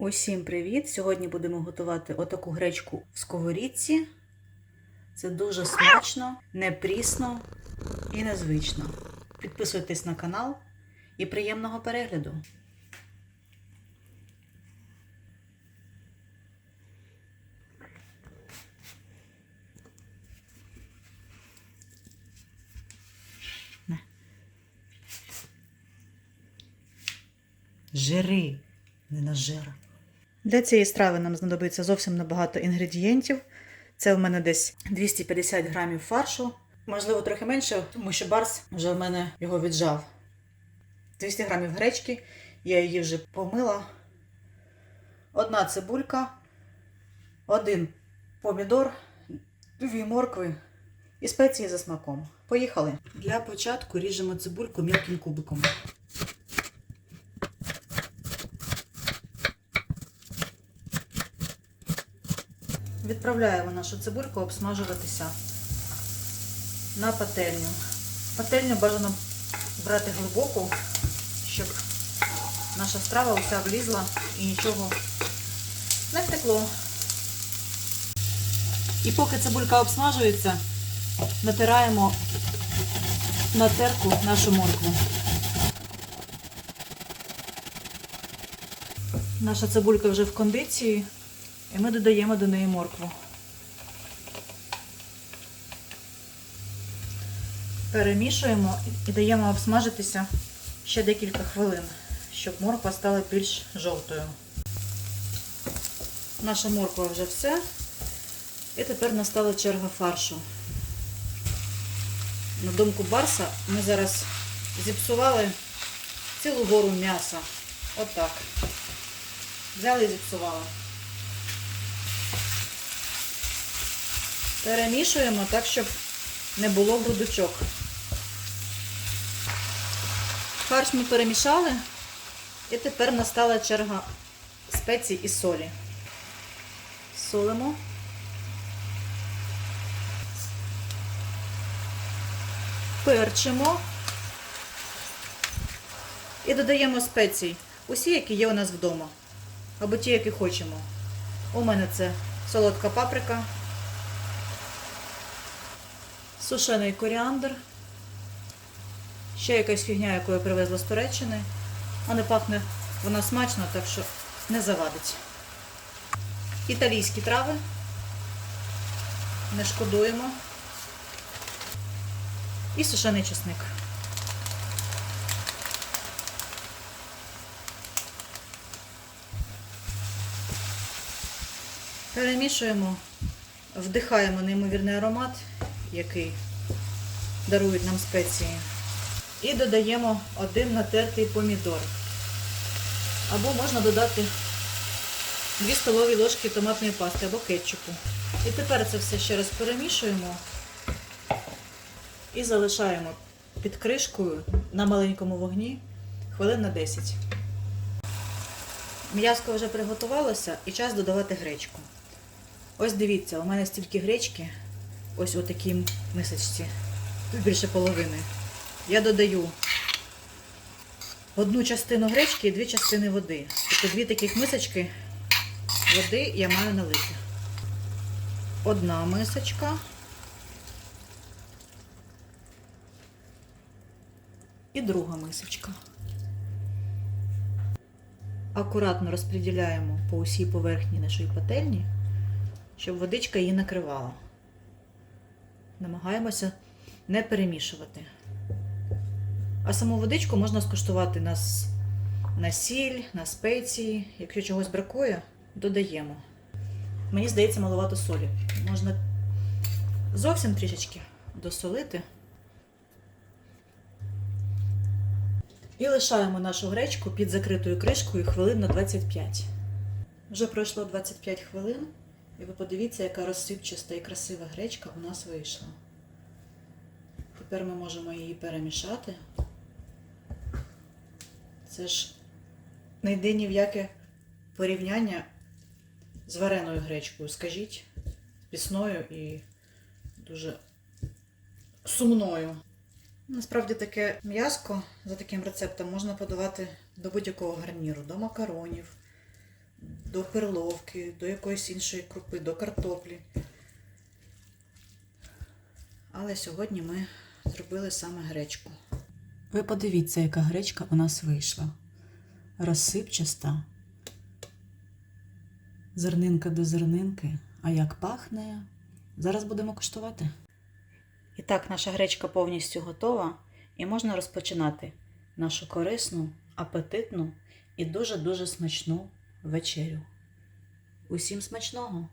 Усім привіт! Сьогодні будемо готувати отаку гречку в сковорідці. Це дуже смачно, не прісно і незвично. Підписуйтесь на канал і приємного перегляду. Жири, не на жира. Для цієї страви нам знадобиться зовсім небагато інгредієнтів. Це в мене десь 250 грамів фаршу. Можливо, трохи менше, тому що барс вже в мене його віджав. 200 грамів гречки, я її вже помила. Одна цибулька, один помідор, дві моркви і спеції за смаком. Поїхали. Для початку ріжемо цибульку м'яким кубиком. Відправляємо нашу цибульку обсмажуватися на пательню. Пательню бажано брати глибоку, щоб наша страва уся влізла і нічого не втекло. І поки цибулька обсмажується, натираємо на терку нашу моркву. Наша цибулька вже в кондиції. І ми додаємо до неї моркву. Перемішуємо і даємо обсмажитися ще декілька хвилин, щоб морква стала більш жовтою. Наша морква вже все. І тепер настала черга фаршу. На думку Барса ми зараз зіпсували цілу гору м'яса. Отак. Взяли і зіпсували. Перемішуємо так, щоб не було грудочок. Фарш ми перемішали, і тепер настала черга спецій і солі. Солимо. Перчимо і додаємо спецій. Усі, які є у нас вдома. Або ті, які хочемо. У мене це солодка паприка, сушений коріандр. Ще якась фігня, яку я привезла з Туреччини. А не пахне вона смачно, так що не завадить. Італійські трави. Не шкодуємо. І сушений чесник. Перемішуємо, вдихаємо неймовірний аромат, який дарують нам спеції. І додаємо один натертий помідор. Або можна додати 2 столові ложки томатної пасти або кетчупу. І тепер це все ще раз перемішуємо і залишаємо під кришкою на маленькому вогні хвилин на 10. М'яско вже приготувалося і час додавати гречку. Ось дивіться, у мене стільки гречки, ось у такій мисочці, тут більше половини. Я додаю одну частину гречки і дві частини води. Тобто дві таких мисочки води я маю налити. Одна мисочка. І друга мисочка. Акуратно розподіляємо по усій поверхні нашої пательні, щоб водичка її накривала. Намагаємося не перемішувати. А саму водичку можна скуштувати на, на сіль, на спеції. Якщо чогось бракує, додаємо. Мені здається, маловато солі. Можна зовсім трішечки досолити. І лишаємо нашу гречку під закритою кришкою хвилин на 25. Вже пройшло 25 хвилин, і ви подивіться, яка розсипчаста і красива гречка у нас вийшла. Тепер ми можемо її перемішати. Це ж не йде ні в яке порівняння з вареною гречкою, скажіть, пісною і дуже сумною. Насправді таке м'яско за таким рецептом можна подавати до будь-якого гарніру, до макаронів, до перловки, до якоїсь іншої крупи, до картоплі. Але сьогодні ми зробили саме гречку. Ви подивіться, яка гречка у нас вийшла. Розсипчаста. Зернинка до зернинки. А як пахне? Зараз будемо куштувати. І так, наша гречка повністю готова, і можна розпочинати нашу корисну, апетитну і дуже-дуже смачну вечерю. Усім смачного!